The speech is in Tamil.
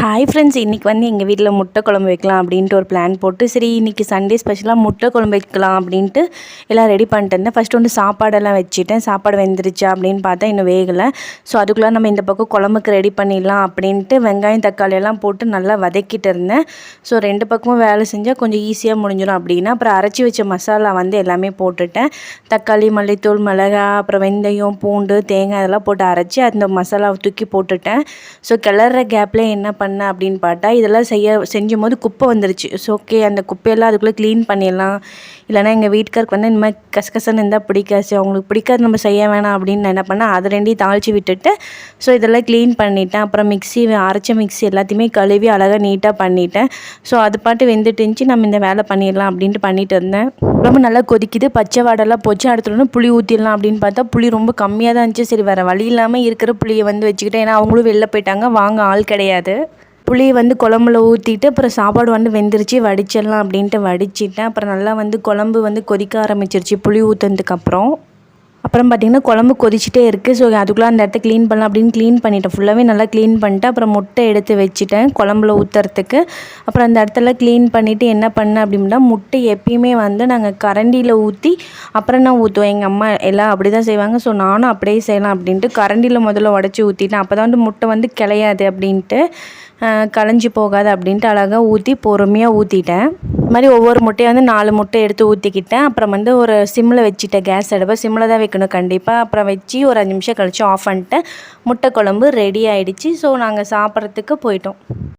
ஹாய் ஃப்ரெண்ட்ஸ் இன்றைக்கி வந்து எங்கள் வீட்டில் முட்டை குழம்பு வைக்கலாம் அப்படின்ட்டு ஒரு பிளான் போட்டு சரி இன்றைக்கி சண்டே ஸ்பெஷலாக முட்டை குழம்பு வைக்கலாம் அப்படின்ட்டு எல்லாம் ரெடி பண்ணிட்டு இருந்தேன். ஃபஸ்ட்டு வந்து சாப்பாடெல்லாம் வச்சுட்டேன். சாப்பாடு வெந்துருச்சா அப்படின்னு பார்த்தா இன்னும் வேகலை. ஸோ அதுக்குள்ளே நம்ம இந்த பக்கம் குழம்புக்கு ரெடி பண்ணிடலாம் அப்படின்ட்டு வெங்காயம் தக்காளி எல்லாம் போட்டு நல்லா வதக்கிட்டு இருந்தேன். ஸோ ரெண்டு பக்கமும் வேலை செஞ்சால் கொஞ்சம் ஈஸியாக முடிஞ்சிடும் அப்படின்னா அப்புறம் அரைச்சி வச்ச மசாலா வந்து எல்லாமே போட்டுட்டேன். தக்காளி மல்லித்தூள் மிளகா அப்புறம் வெந்தயம் பூண்டு தேங்காய் இதெல்லாம் போட்டு அரைச்சி அந்த மசாலாவை தூக்கி போட்டுட்டேன். ஸோ கிளற கேப்பில் என்ன பண்ணேன் அப்படின்னு பார்த்தா இதெல்லாம் செய்ய செஞ்சும் போது குப்பை வந்துருச்சு. ஸோ ஓகே அந்த குப்பையெல்லாம் அதுக்குள்ளே க்ளீன் பண்ணிடலாம். இல்லைனா எங்கள் வீட்டுக்காருக்கு வந்து இந்த மாதிரி கசகசன்னு இருந்தால் பிடிக்காது. அவங்களுக்கு பிடிக்காது நம்ம செய்ய வேணாம் அப்படின்னு நான் என்ன பண்ணேன் அதை ரெண்டையும் தாளித்து விட்டுட்டு ஸோ இதெல்லாம் க்ளீன் பண்ணிட்டேன். அப்புறம் மிக்ஸி அரைச்ச மிக்ஸி எல்லாத்தையுமே கழுவி அழகாக நீட்டாக பண்ணிட்டேன். ஸோ அது பாட்டு வெந்துட்டு இருந்துச்சு நம்ம இந்த வேலை பண்ணிடலாம் அப்படின்ட்டு பண்ணிட்டு இருந்தேன். ரொம்ப நல்லா கொதிக்குது பச்சை வாடெல்லாம் போச்சு. அடுத்தோடனே புளி ஊற்றிடலாம் அப்படின்னு பார்த்தா புளி ரொம்ப கம்மியாக தான் இருந்துச்சு. சரி வேறு வழி இல்லாமல் இருக்கிற புளியை வந்து வச்சுக்கிட்டேன். ஏன்னா அவங்களும் வெளில போயிட்டாங்க வாங்க ஆள் கிடையாது. புளியை வந்து குழம்புல ஊற்றிட்டு அப்புறம் சாப்பாடு வந்து வெந்துருச்சு வடிச்சிடலாம் அப்படின்ட்டு வடிச்சிட்டேன். அப்புறம் நல்லா வந்து குழம்பு வந்து கொதிக்க ஆரம்பிச்சிருச்சு புளி ஊற்றுனதுக்கப்புறம் அப்புறம். பார்த்திங்கன்னா குழம்பு கொதிச்சிட்டே இருக்குது ஸோ அதுக்குள்ளே அந்த இடத்த க்ளீன் பண்ணலாம் அப்படின்னு க்ளீன் பண்ணிட்டேன். ஃபுல்லாகவே நல்லா க்ளீன் பண்ணிட்டு அப்புறம் முட்டை எடுத்து வச்சுட்டேன் குழம்புல ஊற்றுறதுக்கு அப்புறம் அந்த இடத்துல க்ளீன் பண்ணிவிட்டு என்ன பண்ணேன் அப்படின்னா முட்டை எப்பயுமே வந்து நாங்கள் கரண்டியில் ஊற்றி அப்புறம் தான் ஊற்றுவோம் எங்கள் அம்மா எல்லாம் அப்படி தான் செய்வாங்க. ஸோ நானும் அப்படியே செய்யலாம் அப்படின்ட்டு கரண்டியில் முதல்ல உடச்சி ஊற்றிட்டேன் அப்போ தான் வந்து முட்டை வந்து கிளையாது அப்படின்ட்டு. களைஞ்சி போகாது அப்படின்ட்டு அழகாக ஊற்றி பொறுமையாக ஊற்றிட்டேன் இது மாதிரி ஒவ்வொரு முட்டையை வந்து நாலு முட்டை எடுத்து ஊற்றிக்கிட்டேன் அப்புறம் வந்து ஒரு சிம்மில் வச்சுட்டேன் கேஸ் அடுப்பை. சிம்மில் தான் வைக்கணும் கண்டிப்பாக அப்புறம் வச்சு ஒரு அஞ்சு நிமிஷம் கழித்து ஆஃப் பண்ணிட்டேன். முட்டை குழம்பு ரெடி ஆகிடுச்சி ஸோ நாங்கள் சாப்பிட்றதுக்கு போயிட்டோம்.